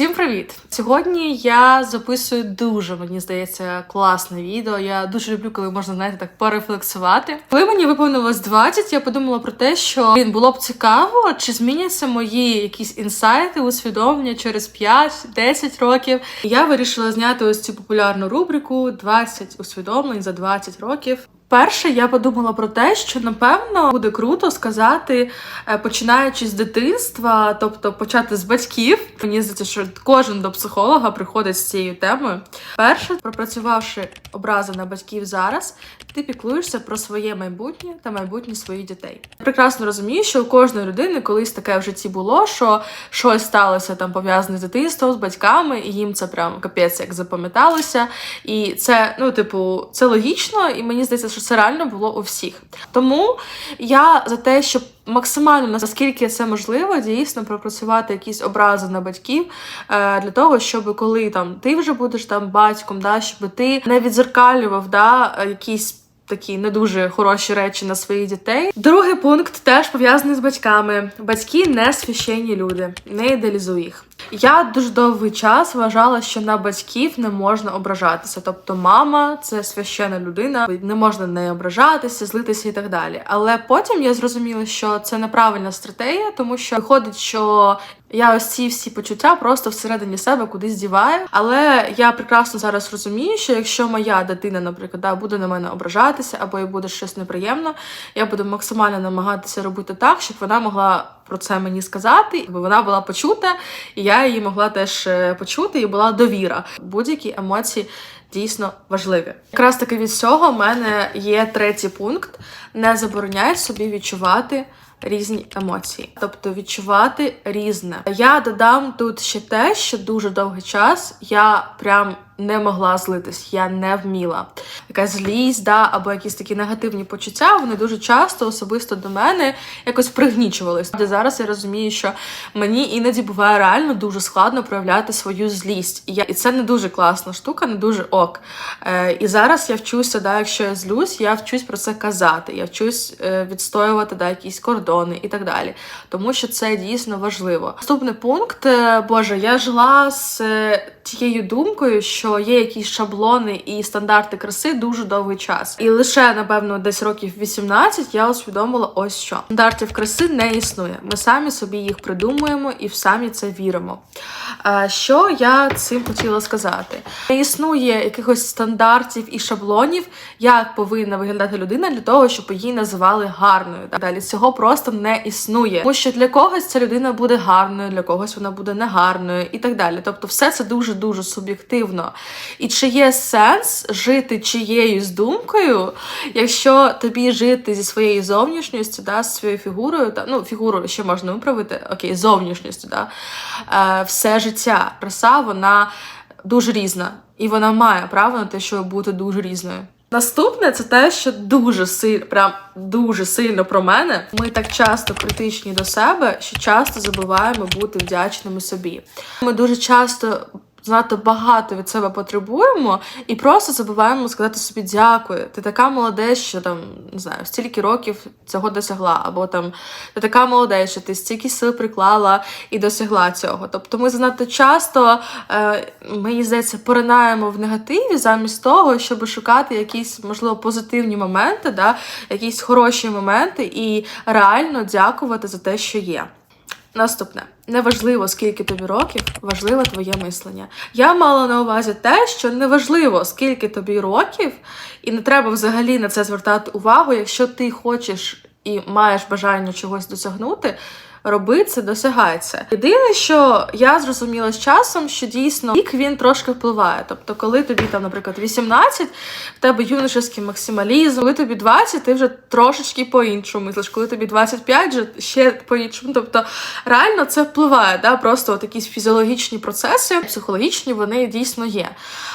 Всім привіт! Сьогодні я записую дуже, мені здається, класне відео. Я дуже люблю, коли можна, знаєте, так порефлексувати. Коли мені виповнилось 20, я подумала про те, що блін, було б цікаво, чи зміняться мої якісь інсайти, усвідомлення через 5-10 років. Я вирішила зняти ось цю популярну рубрику «20 усвідомлень за 20 років. Перше, я подумала про те, що напевно буде круто сказати, е, починаючи з дитинства, тобто почати з батьків. Мені здається, що кожен до психолога приходить з цією темою. Перше, пропрацювавши образи на батьків зараз, ти піклуєшся про своє майбутнє та майбутнє своїх дітей. Прекрасно розумію, що у кожної людини колись таке в житті було, що щось сталося там пов'язане з дитинством, з батьками, і їм це прям капець як запам'яталося. І це, ну, типу, це логічно, і мені здається, що це реально було у всіх. Тому я за те, щоб максимально наскільки це можливо, дійсно пропрацювати якісь образи на батьків е, для того, щоб коли там ти вже будеш там батьком, да, щоб ти не відзеркалював да, якісь. Такі не дуже хороші речі на своїх дітей. Другий пункт теж пов'язаний з батьками. Батьки не священні люди, не ідеалізуй їх. Я дуже довгий час вважала, що на батьків не можна ображатися. Тобто, мама це священна людина, не можна на неї ображатися, злитися і так далі. Але потім я зрозуміла, що це неправильна стратегія, тому що виходить, що я ось ці всі почуття просто всередині себе кудись діваю. Але я прекрасно зараз розумію, що якщо моя дитина, наприклад, да, буде на мене ображатися або їй буде щось неприємно, я буду максимально намагатися робити так, щоб вона могла про це мені сказати, аби вона була почута, і я її могла теж е, почути, і була довіра. Будь-які емоції. Дійсно важливі. Якраз таки від цього в мене є третій пункт: не забороняй собі відчувати різні емоції, тобто відчувати різне. Я додам тут ще те, що дуже довгий час я прям не могла злитись, я не вміла. Якась злість, да, або якісь такі негативні почуття, вони дуже часто особисто до мене якось пригнічувались. Де зараз я розумію, що мені іноді буває реально дуже складно проявляти свою злість. І я і це не дуже класна штука, не дуже ок. Е, І зараз я вчуся, да, якщо я злюсь, я вчусь про це казати, я вчусь е, відстоювати да, якісь кордони і так далі. Тому що це дійсно важливо. Наступний пункт, е, Боже, я жила з е, тією думкою, що є якісь шаблони і стандарти краси дуже довгий час. І лише, напевно, десь років 18 я усвідомила ось що. Стандартів краси не існує. Ми самі собі їх придумуємо і в самі це віримо. Що я цим хотіла сказати? Не існує якихось стандартів і шаблонів, як повинна виглядати людина для того, щоб її називали гарною. Далі цього просто не існує. Тому що для когось ця людина буде гарною, для когось вона буде негарною і так далі. Тобто, все це дуже дуже суб'єктивно. І чи є сенс жити чиєюсь думкою, якщо тобі жити зі своєю зовнішністю, да, з своєю фігурою, та, ну, фігуру ще можна виправити, окей, зовнішністю, да, е, все життя. Краса, вона дуже різна. І вона має право на те, щоб бути дуже різною. Наступне це те, що дуже сильно, прям дуже сильно про мене. Ми так часто критичні до себе, що часто забуваємо бути вдячними собі. Ми дуже часто занадто багато від себе потребуємо і просто забуваємо сказати собі дякую. Ти така молодець, що там не знаю, стільки років цього досягла, або там ти така молодець, що ти стільки сил приклала і досягла цього. Тобто ми занадто часто, е, мені здається, поринаємо в негативі замість того, щоб шукати якісь, можливо, позитивні моменти, да, якісь хороші моменти і реально дякувати за те, що є. Наступне неважливо, скільки тобі років, важливе твоє мислення. Я мала на увазі те, що неважливо, скільки тобі років, і не треба взагалі на це звертати увагу, якщо ти хочеш і маєш бажання чогось досягнути роби це, досягай це. Єдине, що я зрозуміла з часом, що дійсно вік він трошки впливає. Тобто, коли тобі там, наприклад, 18, в тебе юношеський максималізм, коли тобі 20, ти вже трошечки по-іншому мислиш, коли тобі 25, вже ще по-іншому. Тобто, реально це впливає, да? просто от якісь фізіологічні процеси, психологічні, вони дійсно є.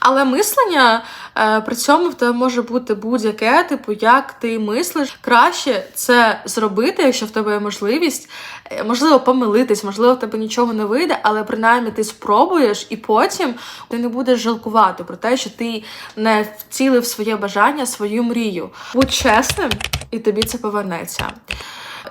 Але мислення е, при цьому в тебе може бути будь-яке, типу, як ти мислиш, краще це зробити, якщо в тебе є можливість. Е, можливо, помилитись, можливо, в тебе нічого не вийде, але принаймні ти спробуєш, і потім ти не будеш жалкувати про те, що ти не вцілив своє бажання, свою мрію. Будь чесним, і тобі це повернеться.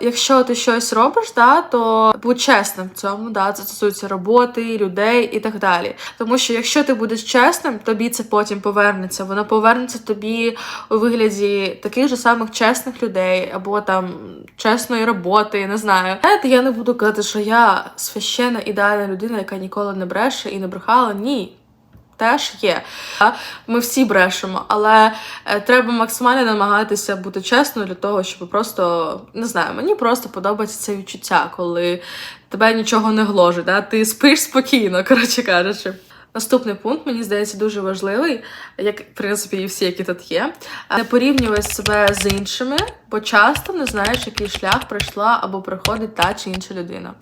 Якщо ти щось робиш, да, то будь чесним в цьому, да, це стосується роботи, людей і так далі. Тому що якщо ти будеш чесним, тобі це потім повернеться. Воно повернеться тобі у вигляді таких же самих чесних людей, або там чесної роботи, не знаю. Знаєте, я не буду казати, що я священна ідеальна людина, яка ніколи не бреше і не брехала. Ні. Теж є. Ми всі брешемо, але е, треба максимально намагатися бути чесно для того, щоб просто не знаю, мені просто подобається це відчуття, коли тебе нічого не гложить. Да? Ти спиш спокійно, коротше кажучи. Наступний пункт, мені здається, дуже важливий, як в принципі і всі, які тут є. Не порівнювати себе з іншими, бо часто не знаєш, який шлях пройшла або проходить та чи інша людина.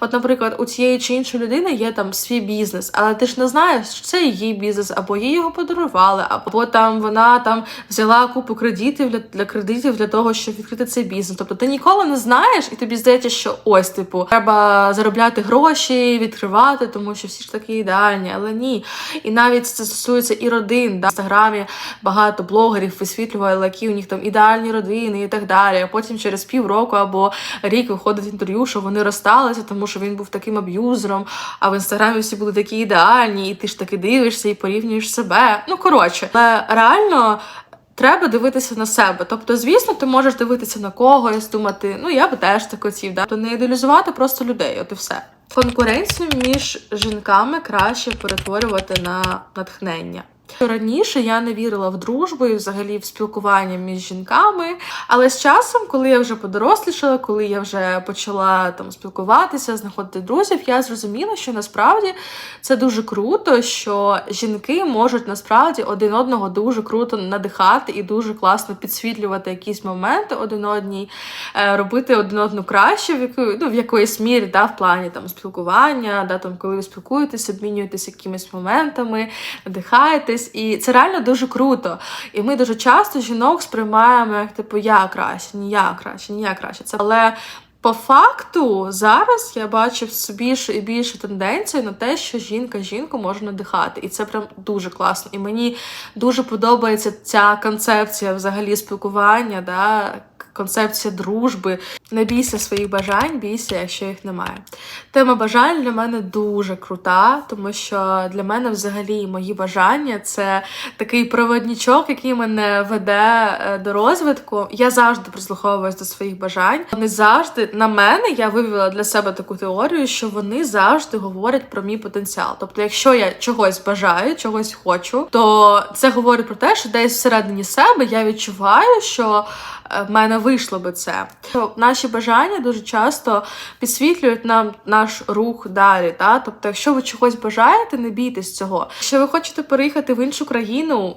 От, наприклад, у цієї чи іншої людини є там свій бізнес, але ти ж не знаєш, що це її бізнес, або їй його подарували, або там вона там взяла купу кредитів для, для кредитів для того, щоб відкрити цей бізнес. Тобто ти ніколи не знаєш, і тобі здається, що ось типу треба заробляти гроші, відкривати, тому що всі ж такі ідеальні, але ні. І навіть це стосується і родин. Да? В інстаграмі багато блогерів висвітлювали, які у них там ідеальні родини і так далі. А потім через півроку або рік виходить інтерв'ю, що вони розсталися, тому що він був таким аб'юзером. А в інстаграмі всі були такі ідеальні, і ти ж таки дивишся і порівнюєш себе. Ну коротше, але реально. Треба дивитися на себе. Тобто, звісно, ти можеш дивитися на когось, думати, ну я би теж так хотів, да? то не ідеалізувати просто людей, от і все. Конкуренцію між жінками краще перетворювати на натхнення. Раніше я не вірила в дружбу і взагалі в спілкування між жінками. Але з часом, коли я вже подорослішала, коли я вже почала там спілкуватися, знаходити друзів, я зрозуміла, що насправді це дуже круто, що жінки можуть насправді один одного дуже круто надихати і дуже класно підсвітлювати якісь моменти один одній, е, робити один одну краще в яку, ну, в якоїсь мірі, да, в плані там спілкування, да, там, коли ви спілкуєтесь, обмінюєтесь якимись моментами, надихаєтесь. І це реально дуже круто. І ми дуже часто жінок сприймаємо як типу я краще, ні я краще, ні я краще. Це але. По факту зараз я бачу все більше і більше тенденцій на те, що жінка жінку може надихати, і це прям дуже класно. І мені дуже подобається ця концепція взагалі спілкування, да, концепція дружби. Не бійся своїх бажань, бійся, якщо їх немає. Тема бажань для мене дуже крута, тому що для мене взагалі мої бажання це такий проводничок, який мене веде е, до розвитку. Я завжди прислуховуюсь до своїх бажань. Вони завжди на мене я вивела для себе таку теорію, що вони завжди говорять про мій потенціал. Тобто, якщо я чогось бажаю, чогось хочу, то це говорить про те, що десь всередині себе я відчуваю, що в мене вийшло би це. Наші бажання дуже часто підсвітлюють нам наш рух далі. Та? Тобто, якщо ви чогось бажаєте, не бійтесь цього. Якщо ви хочете переїхати в іншу країну.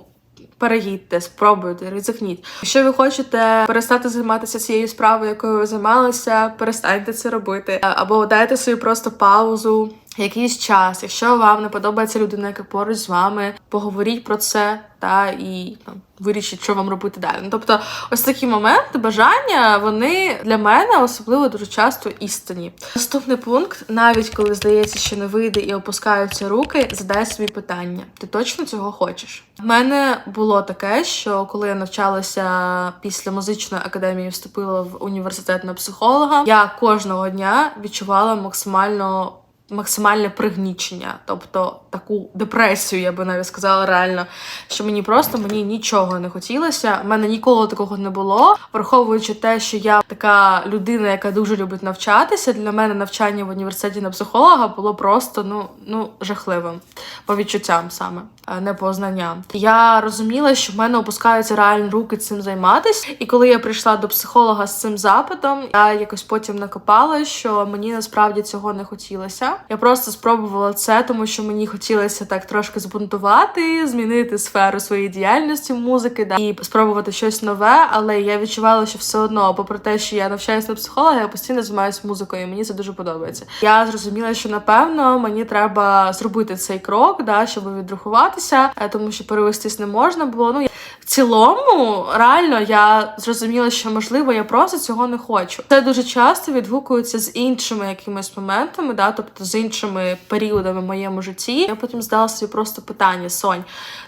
Переїдьте, спробуйте, ризикніть. Якщо ви хочете перестати займатися цією справою, якою ви займалися, перестаньте це робити. Або дайте собі просто паузу, якийсь час. Якщо вам не подобається людина, яка поруч з вами, поговоріть про це та і там вирішіть, що вам робити далі. Ну, тобто, ось такі моменти, бажання, вони для мене особливо дуже часто істинні. Наступний пункт, навіть коли здається, що не вийде і опускаються руки, задай собі питання: ти точно цього хочеш? У мене було таке, що коли я навчалася після музичної академії, вступила в університет на психолога, я кожного дня відчувала максимально максимальне пригнічення, тобто таку депресію, я би навіть сказала реально, що мені просто мені нічого не хотілося. У мене ніколи такого не було. Враховуючи те, що я така людина, яка дуже любить навчатися. Для мене навчання в університеті на психолога було просто ну ну жахливим по відчуттям саме, не по знанням. Я розуміла, що в мене опускаються реально руки цим займатися. І коли я прийшла до психолога з цим запитом, я якось потім накопала, що мені насправді цього не хотілося. Я просто спробувала це, тому що мені хотілося так трошки збунтувати, змінити сферу своєї діяльності музики да, і спробувати щось нове. Але я відчувала, що все одно, попри те, що я навчаюся на психолога, я постійно займаюся музикою. і Мені це дуже подобається. Я зрозуміла, що напевно мені треба зробити цей крок, да, щоб відрахуватися, е, тому що перевестись не можна було. Ну в цілому, реально, я зрозуміла, що можливо я просто цього не хочу. Це дуже часто відгукується з іншими якимись моментами, да, тобто з іншими періодами в моєму житті. Я потім здала собі просто питання: Сонь,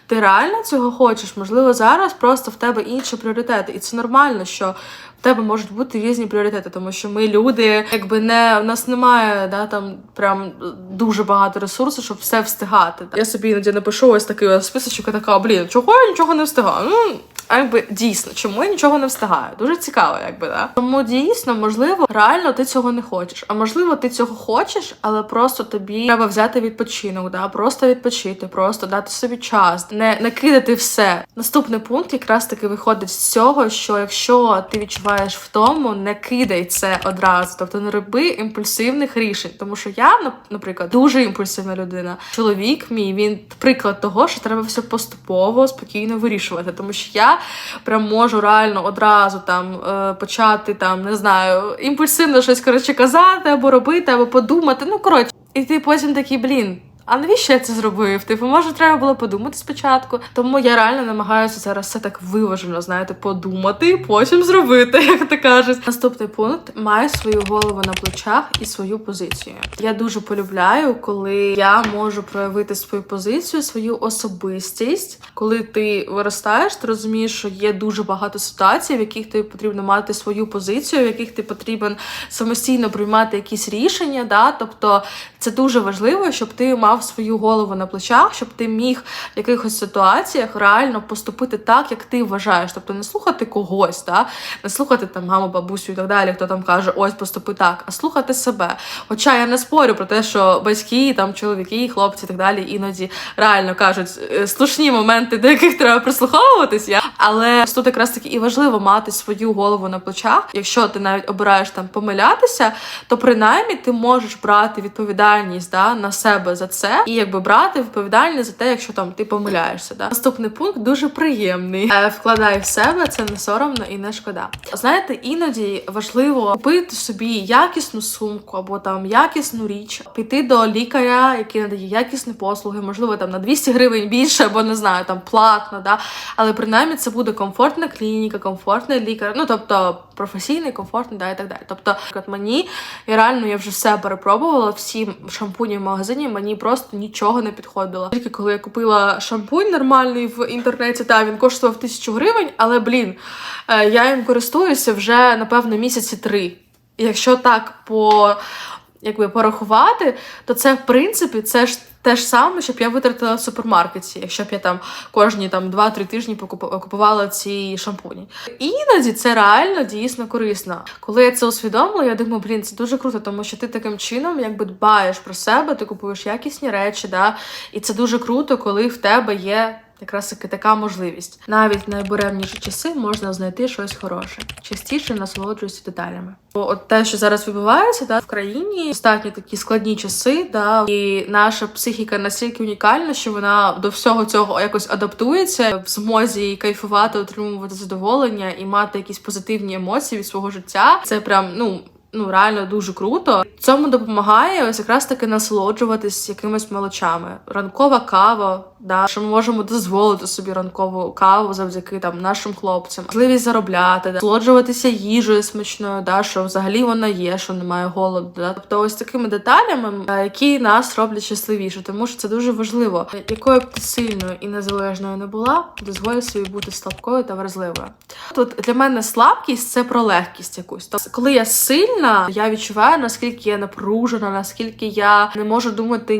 ти реально цього хочеш? Можливо, зараз просто в тебе інші пріоритети, і це нормально, що В тебе можуть бути різні пріоритети, тому що ми люди, якби не в нас немає да там прям дуже багато ресурсів, щоб все встигати. Я собі іноді напишу ось такий списочок, і така блін, чого я нічого не встигаю? Ну а якби дійсно, чому я нічого не встигаю? Дуже цікаво, якби да. Тому дійсно, можливо, реально ти цього не хочеш. А можливо, ти цього хочеш, але просто тобі треба взяти відпочинок, да, просто відпочити, просто дати собі час, не, не кидати все. Наступний пункт якраз таки виходить з цього, що якщо ти відчуваєш втому, не кидай це одразу, тобто не роби імпульсивних рішень. Тому що я, наприклад, дуже імпульсивна людина. Чоловік мій він приклад того, що треба все поступово, спокійно вирішувати. Тому що я прям можу реально одразу там е, почати там, не знаю, імпульсивно щось коротше казати, або робити, або подумати. Ну коротше, і ти потім такий, блін. А навіщо я це зробив? Типу, може, треба було подумати спочатку. Тому я реально намагаюся зараз все так виважено, знаєте, подумати, потім зробити, як то кажуть. Наступний пункт має свою голову на плечах і свою позицію. Я дуже полюбляю, коли я можу проявити свою позицію, свою особистість. Коли ти виростаєш, ти розумієш, що є дуже багато ситуацій, в яких тобі потрібно мати свою позицію, в яких ти потрібен самостійно приймати якісь рішення. Да? Тобто це дуже важливо, щоб ти мав свою голову на плечах, щоб ти міг в якихось ситуаціях реально поступити так, як ти вважаєш. Тобто не слухати когось, да? не слухати там маму, бабусю і так далі, хто там каже, ось поступи так, а слухати себе. Хоча я не спорю про те, що батьки, там чоловіки, хлопці і так далі іноді реально кажуть е, слушні моменти, до яких треба прислуховуватись. Я але тут якраз таки і важливо мати свою голову на плечах. Якщо ти навіть обираєш там помилятися, то принаймні ти можеш брати відповідальність да, на себе за це і якби брати відповідальність за те, якщо там ти помиляєшся. Да. Наступний пункт дуже приємний. Е, вкладай в себе, це не соромно і не шкода. Знаєте, іноді важливо купити собі якісну сумку або там якісну річ, піти до лікаря, який надає якісні послуги, можливо, там на 200 гривень більше, або не знаю, там платно, да. Але принаймні це буде комфортна клініка, комфортний лікар. Ну тобто професійний, комфортний, да, і так далі. Тобто, от мені я реально я вже все перепробувала, всі шампуні в магазині, мені просто нічого не підходило. Тільки коли я купила шампунь нормальний в інтернеті, та він коштував тисячу гривень, але блін, е, я їм користуюся вже напевно місяці три. Якщо так по якби порахувати, то це в принципі це ж те ж саме, щоб я витратила в супермаркеті, якщо б я там кожні там 2-3 тижні купувала ці шампуні. Іноді це реально дійсно корисно. Коли я це усвідомила, я думаю, блін, це дуже круто, тому що ти таким чином якби дбаєш про себе, ти купуєш якісні речі, да? і це дуже круто, коли в тебе є. Якраз таки така можливість. Навіть в найбуремніші часи можна знайти щось хороше. Частіше насолоджуюся деталями. Бо От те, що зараз відбувається, да, в країні достатньо такі складні часи, да, і наша психіка настільки унікальна, що вона до всього цього якось адаптується в змозі кайфувати, отримувати задоволення і мати якісь позитивні емоції від свого життя. Це прям ну. Ну, реально дуже круто. Цьому допомагає ось якраз таки насолоджуватись якимись мелочами. Ранкова кава, да, що ми можемо дозволити собі ранкову каву завдяки там нашим хлопцям, можливість заробляти, да, насолоджуватися їжею смачною, да, що взагалі вона є, що немає голоду. Да. Тобто ось такими деталями, е, які нас роблять щасливіше, тому що це дуже важливо. Якою б ти сильною і незалежною не була, дозволь собі бути слабкою та вразливою. Тут для мене слабкість це про легкість якусь. Тобто, коли я сильна, я відчуваю наскільки я напружена, наскільки я не можу думати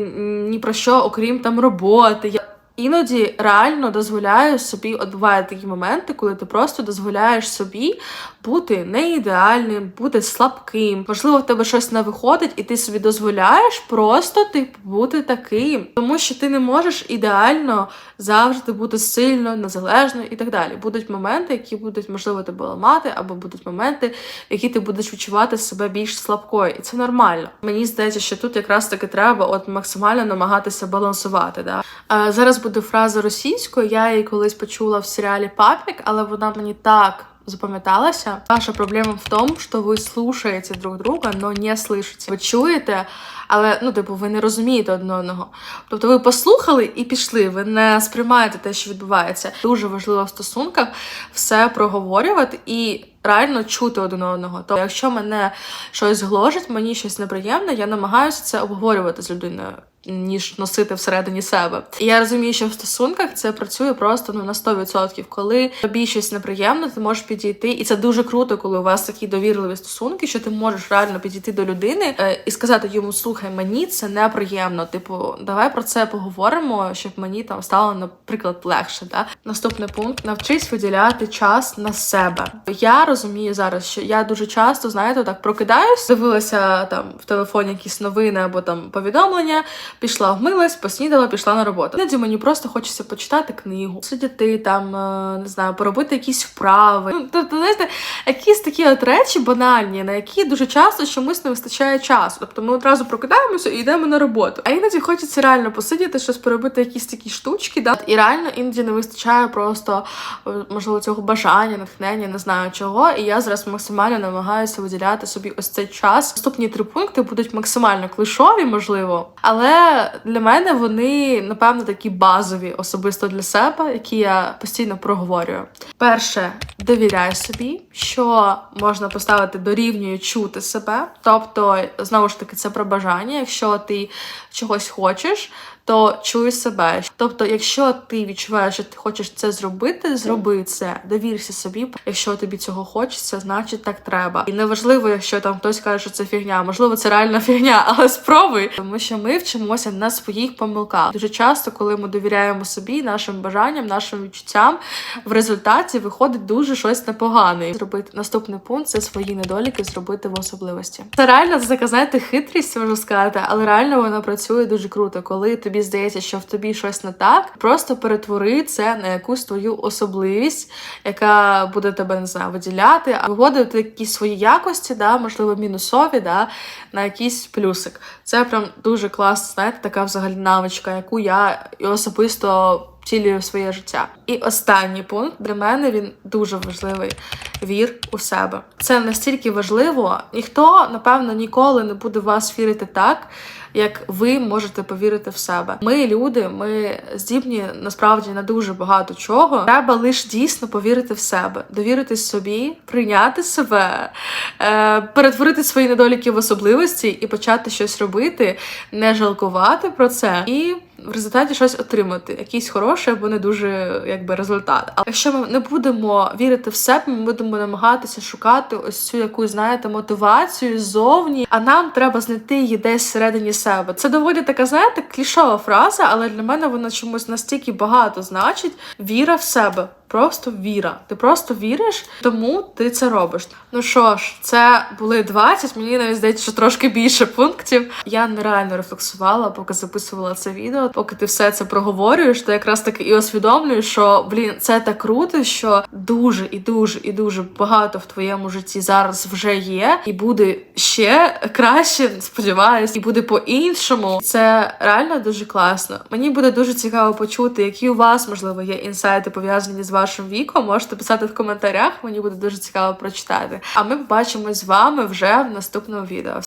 ні про що, окрім там роботи. Я Іноді реально дозволяю собі, от бувають такі моменти, коли ти просто дозволяєш собі бути не ідеальним, бути слабким. Можливо, в тебе щось не виходить, і ти собі дозволяєш просто типу бути таким, тому що ти не можеш ідеально завжди бути сильно, незалежною і так далі. Будуть моменти, які будуть можливо тебе ламати, або будуть моменти, які ти будеш відчувати себе більш слабкою, і це нормально. Мені здається, що тут якраз таки треба от максимально намагатися балансувати. Да? А, зараз буде фраза російською. Я її колись почула в серіалі Папік, але вона мені так запам'яталася. Ваша проблема в тому, що ви слушаєте друг друга, но не слышите. Ви чуєте, але ну, типу, ви не розумієте одне одного. Тобто ви послухали і пішли, ви не сприймаєте те, що відбувається. Дуже важливо в стосунках все проговорювати і. Реально чути один одного. То якщо мене щось гложить, мені щось неприємне, я намагаюся це обговорювати з людиною. Ніж носити всередині себе. І я розумію, що в стосунках це працює просто ну на 100%. Коли тобі щось неприємно, ти можеш підійти, і це дуже круто, коли у вас такі довірливі стосунки, що ти можеш реально підійти до людини е, і сказати йому: слухай, мені це неприємно. Типу, давай про це поговоримо, щоб мені там стало, наприклад, легше. Да? Наступний пункт: навчись виділяти час на себе. Я розумію зараз, що я дуже часто, знаєте, так прокидаюсь, дивилася там в телефоні якісь новини або там повідомлення, пішла вмилась, поснідала, пішла на роботу. Іноді мені просто хочеться почитати книгу, сидіти там, е, не знаю, поробити якісь вправи. Ну, тобто, знаєте, якісь такі от речі банальні, на які дуже часто чомусь не вистачає часу. Тобто ми одразу прокидаємося і йдемо на роботу. А іноді хочеться реально посидіти, щось поробити, якісь такі штучки, да? і реально іноді не вистачає просто е, можливо цього бажання, натхнення, не знаю чого. І я зараз максимально намагаюся виділяти собі ось цей час. Наступні три пункти будуть максимально клишові, можливо, але для мене вони напевно такі базові, особисто для себе, які я постійно проговорюю. Перше, довіряй собі, що можна поставити дорівнює чути себе. Тобто, знову ж таки, це про бажання. Якщо ти чогось хочеш, то чуй себе. Тобто, якщо ти відчуваєш, що ти хочеш це зробити, зроби це, довірся собі. Якщо тобі цього хочеться, значить так треба. І неважливо, якщо там хтось каже, що це фігня, можливо, це реальна фігня, але спробуй, тому що ми вчимося на своїх помилках. Дуже часто, коли ми довіряємо собі, нашим бажанням, нашим відчуттям, в результаті виходить дуже щось непогане. Зробити наступний пункт це свої недоліки зробити в особливості. Це реально це знаєте, хитрість можу сказати, але реально вона працює дуже круто, коли тобі здається, що в тобі щось не так. Просто перетвори це на якусь твою особливість, яка буде тебе не знаю, виділяти, а виводити якісь свої якості, да, можливо, мінусові, да, на якийсь плюсик. Це прям дуже класно, знаєте, така взагалі навичка, яку я і особисто втілюю своє життя. І останній пункт для мене він дуже важливий. Вір у себе. Це настільки важливо. Ніхто, напевно, ніколи не буде в вас вірити так, як ви можете повірити в себе. Ми, люди, ми здібні насправді на дуже багато чого. Треба лише дійсно повірити в себе, довірити собі, прийняти себе, е, перетворити свої недоліки в особливості і почати щось робити, не жалкувати про це і. В результаті щось отримати, якийсь хороший або не дуже якби результат. А якщо ми не будемо вірити в себе, ми будемо намагатися шукати ось цю якусь, знаєте, мотивацію ззовні, а нам треба знайти її десь всередині себе. Це доволі така, знаєте, клішова фраза, але для мене вона чомусь настільки багато значить. Віра в себе. Просто віра. Ти просто віриш, тому ти це робиш. Ну що ж, це були 20, мені навіть здається, що трошки більше пунктів. Я нереально рефлексувала, поки записувала це відео. Поки ти все це проговорюєш, то якраз таки і усвідомлюєш, що блін, це так круто, що дуже і дуже і дуже багато в твоєму житті зараз вже є, і буде ще краще, сподіваюсь, і буде по-іншому. Це реально дуже класно. Мені буде дуже цікаво почути, які у вас можливо є інсайти пов'язані з вашим віком. Можете писати в коментарях. Мені буде дуже цікаво прочитати. А ми побачимось з вами вже в наступному відео.